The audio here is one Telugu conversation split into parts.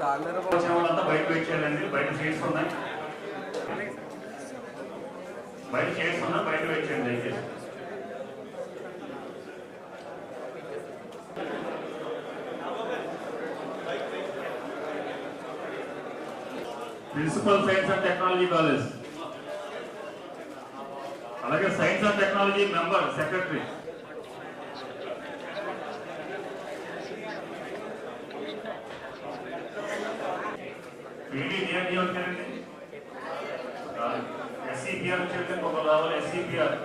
వాళ్ళంతా బయట వచ్చేయాలండి బయట చైర్స్ ఉన్నాయి. బయట చైర్స్ బయట వచ్చేయండి చేయండి దయచేసి. Principal science and technology college అలాగే science and technology member secretary PD near వచ్చారండి ఎస్సీపీఆర్ వచ్చేది ఒక రావాలి ఎస్సీపీఆర్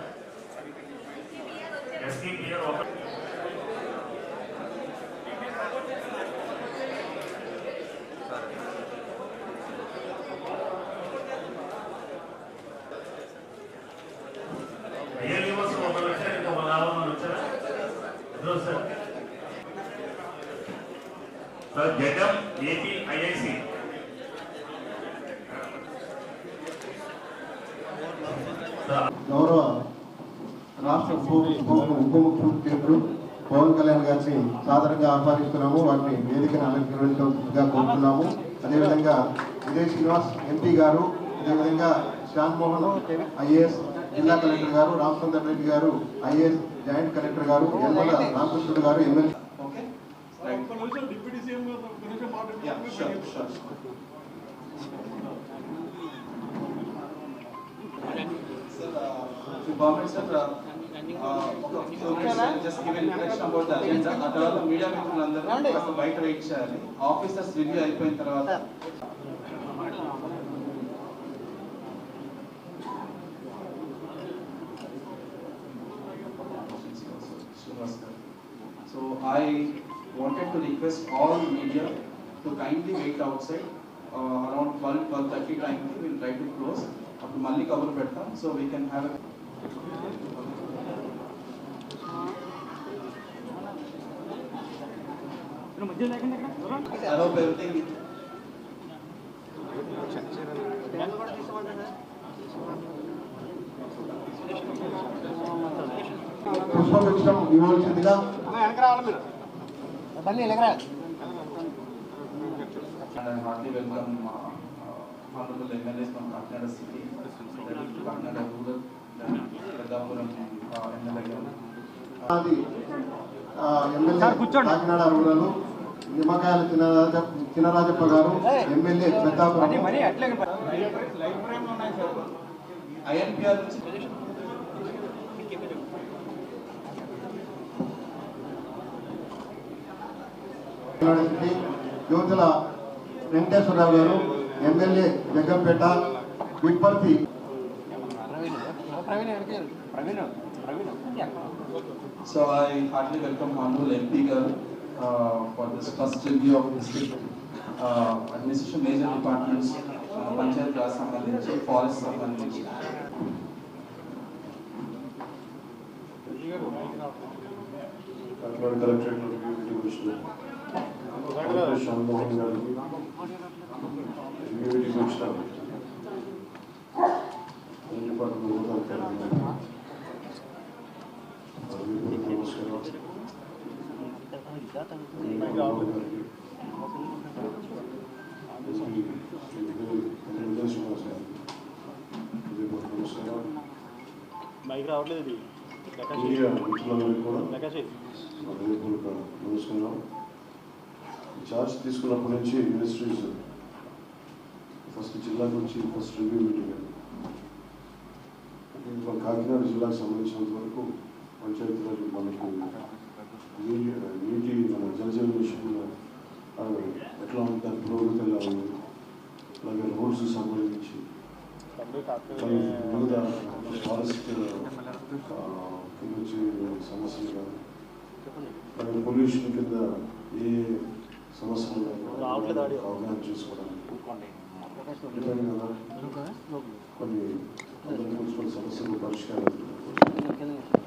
ఎస్సీపీఆర్ ఒక రియల్ యూనివర్స్ ఒకరు గౌరవ రాష్ట్ర ఉప ఉప ఉప ముఖ్యమంత్రి పవన్ కళ్యాణ్ గారిని సాదరంగా ఆహ్వానిస్తున్నాము. వారిని వేదికను అలంకరించగా కోరుతున్నాము. అదేవిధంగా విజయ్ శ్రీనివాస్ ఎంపీ గారు అదేవిధంగా శ్యామ్ మోహన్ ఐఏఎస్ జిల్లా కలెక్టర్ గారు రామచంద్ర రెడ్డి గారు ఐఏఎస్ జాయింట్ కలెక్టర్ గారు యనమల రామకృష్ణుడు గారు MLA deputy CM uh, if you permit, sir, uh, uh, ఒక few minutes, just give an introduction about the agenda. ఆ తర్వాత మీడియా మిత్రులందరూ కాస్త బయట వెయిట్ చేయాలి ఆఫీసర్స్ రివ్యూ అయిపోయిన తర్వాత So I wanted to request all media to kindly wait outside. Uh, around 12, 12:30 time we will try to close. అప్పుడు మళ్ళీ కబుర్ పెడతాం so we can have I hope everything పుష్పగుచ్చం ఇవ్వాల్సిందిగా and I heartily welcome uh, uh, honorable MLAs from Kakinada rural Nimmakayala Chinaraja Chinarajappa గారు ఎమ్మెల్యే పెద్దాపురం. యువతుల వెంకటేశ్వరరావు గారు MLA Jaggampeta Vipparthi. So I heartily welcome Honorable MP Girl uh, for this first review of district uh, administration major departments, uh, Panchayat Raj Forest Sambandhinchi. Katkar Collectorate Review Mohan mic రావట్లేదు ఇది మీడియా మిత్రులందరికీ కూడా ప్రకాష్ హృదయపూర్వక నమస్కారం ఛార్జ్ తీసుకున్నప్పటి నుంచి మినిస్ట్రీస్ ఫస్ట్ జిల్లాకు వచ్చి ఫస్ట్ రివ్యూ మీటింగ్ అది మన కాకినాడ జిల్లాకు సంబంధించినంత వరకు పంచాయతీరాజ్ మనకు నీటి నీటి మన మిషన్ ఆ, ఎట్లా ఉంది దాని పురోగతి ఎలా ఉంది? అలాగే రోడ్స్ సంబంధించి వివిధ ఫారెస్ట్ కింద సమస్యలు కానీ మరి పొల్యూషన్ కింద ఏ సమస్యలు. అవగాహన చేసుకోవడానికి. కదా? కొన్ని Não tem uma disposição, você não pode chegar